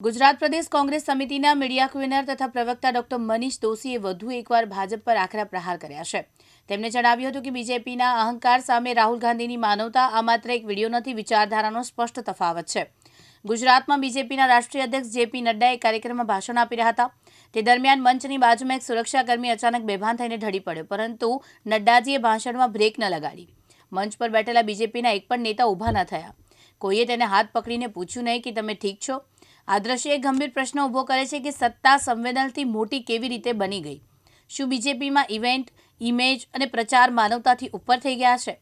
ગુજરાત પ્રદેશ કોંગ્રેસ સમિતિના મીડિયા ક્વિનર તથા પ્રવક્તા ડોક્ટર મનીષ દોશીએ વધુ એકવાર ભાજપ પર આકરા પ્રહાર કર્યા છે. તેમણે જણાવ્યું હતું કે બીજેપીના અહંકાર સામે રાહુલ ગાંધીની માનવતા આ માત્ર એક વીડિયો નથી, વિચારધારાનો સ્પષ્ટ તફાવત છે. ગુજરાતમાં બીજેપીના રાષ્ટ્રીય અધ્યક્ષ જેપી નડ્ડા એક કાર્યક્રમમાં ભાષણ આપી રહ્યા હતા. તે દરમિયાન મંચની બાજુમાં એક સુરક્ષાકર્મી અચાનક બેભાન થઈને ઢળી પડ્યો, પરંતુ નડ્ડાજીએ ભાષણમાં બ્રેક ન લગાડી. મંચ પર બેઠેલા બીજેપીના એક પણ નેતા ઊભા ન થયા. કોઈએ તેને હાથ પકડીને પૂછ્યું નહીં કે તમે ઠીક છો? આ દ્રશ્ય ગંભીર પ્રશ્ન ઊભો કરે છે કે સત્તા સંવેદનથી મોટી કેવી રીતે બની ગઈ? શું બીજેપીમાં ઇવેન્ટ ઇમેજ અને પ્રચાર માનવતાથી ઉપર થઈ ગયા છે?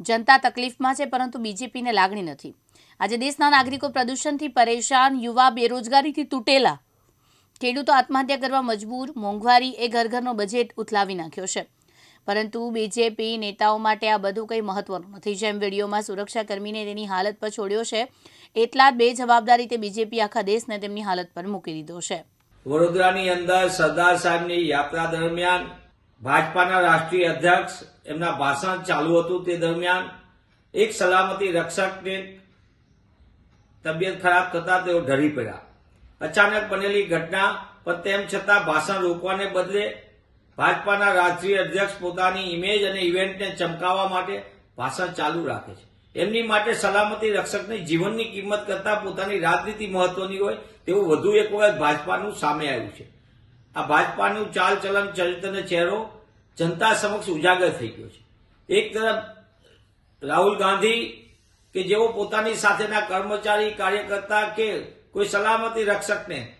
જનતા તકલીફમાં છે, પરંતુ બીજેપીને લાગણી નથી. આજે દેશના નાગરિકો પ્રદૂષણથી પરેશાન, યુવા બેરોજગારીથી તૂટેલા. ખેડૂતો આત્મહત્યા કરવા મજબૂર, મોંઘવારી એ ઘર ઘરનો બજેટ ઉથલાવી નાખ્યો છે. પરંતુ બીજેપી નેતાઓ માટે આ બધું કંઈ મહત્વનું નથી. જેમ વિડીયોમાં સુરક્ષાકર્મીને તેની હાલત પર છોડ્યો છે, એટલા જ બેજવાબદાર તે બીજેપી આખા દેશને તેમની હાલત પર મૂકી દીધો છે. વડોદરાની અંદર સરદાર સાહેબની યાત્રા દરમિયાન ભાજપાના રાષ્ટ્રીય અધ્યક્ષ એમના ભાષણ ચાલુ હતું તે દરમિયાન એક સલામતી રક્ષકને તબિયત ખરાબ થતા તેઓ ઢળી પડ્યા. અચાનક બનેલી ઘટના, પણ તેમ છતાં ભાષણ રોકવાને બદલે ભાજપાના રાષ્ટ્રીય અધ્યક્ષ પોતાની ઇમેજ અને ઇવેન્ટને ચમકાવવા માટે ભાષણ ચાલુ રાખે છે. એમની માટે સલામતી રક્ષકની જીવનની કિંમત કરતા પોતાની રાજનીતિ મહત્વની હોય તેવું વધુ એક વખત ભાજપાનું સામે આવ્યું છે. આ ભાજપાનું ચાલચલન ચરિત્રને ચહેરો જનતા સમક્ષ ઉજાગર થઈ ગયો છે. એક તરફ રાહુલ ગાંધી કે જેઓ પોતાની સાથેના કર્મચારી, કાર્યકર્તા કે કોઈ સલામતી રક્ષકને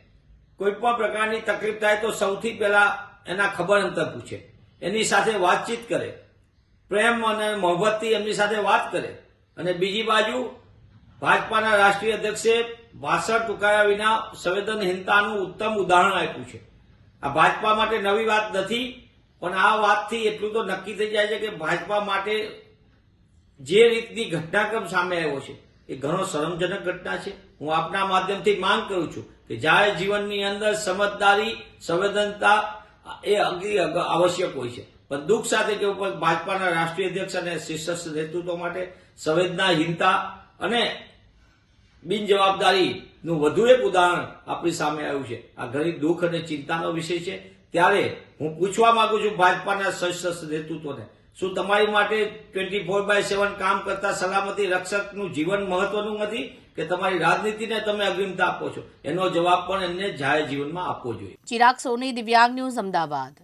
કોઈ પણ પ્રકારની તકલીફ થાય તો સૌથી પહેલા એના ખબર અંતર પૂછે. એની સાથે વાતચીત કરે. પ્રેમ અને મોહબ્બતથી એમની સાથે વાત કરે. અને બીજી બાજુ, ભાજપાના રાષ્ટ્રીય અધ્યક્ષે ભાષણ ટૂંકાયા વિના સંવેદનહીનતાનું ઉત્તમ ઉદાહરણ આપ્યું છે. આ ભાજપા માટે નવી વાત નથી, પણ આ વાતથી એટલું તો નક્કી થઈ જાય છે કે ભાજપા માટે જે રીતની ઘટનાક્રમ સામે આવ્યો છે, એ ઘણો શરમજનક ઘટના છે. હું આપના માધ્યમથી માંગ કરું છું કે જાહેર જીવનની અંદર સમજદારી, સંવેદનતા એ અંગી આવશ્યક હોય છે. પણ દુઃખ સાથે પણ ભાજપાના રાષ્ટ્રીય અધ્યક્ષ અને શીર્ષસ્થ નેતૃત્વ માટે સંવેદનાહીનતા અને બિનજવાબદારીનું વધુ એક ઉદાહરણ આપણી સામે આવ્યું છે. આ ઘણી દુઃખ અને ચિંતાનો વિષય છે. ત્યારે હું પૂછવા માંગુ છું ભાજપાના સશસ્ત્ર નેતૃત્વને. શું તમારી માટે ટ્વેન્ટી ફોર બાય સેવન કામ કરતા સલામતી રક્ષકનું જીવન મહત્વનું નથી કે તમારી રાજનીતિને તમે અગ્રિમતા આપો છો? એનો જવાબ પણ એમને જાહેર જીવનમાં આપવો જોઈએ. ચિરાગ સોની, દિવ્યાંગ ન્યૂઝ અમદાવાદ.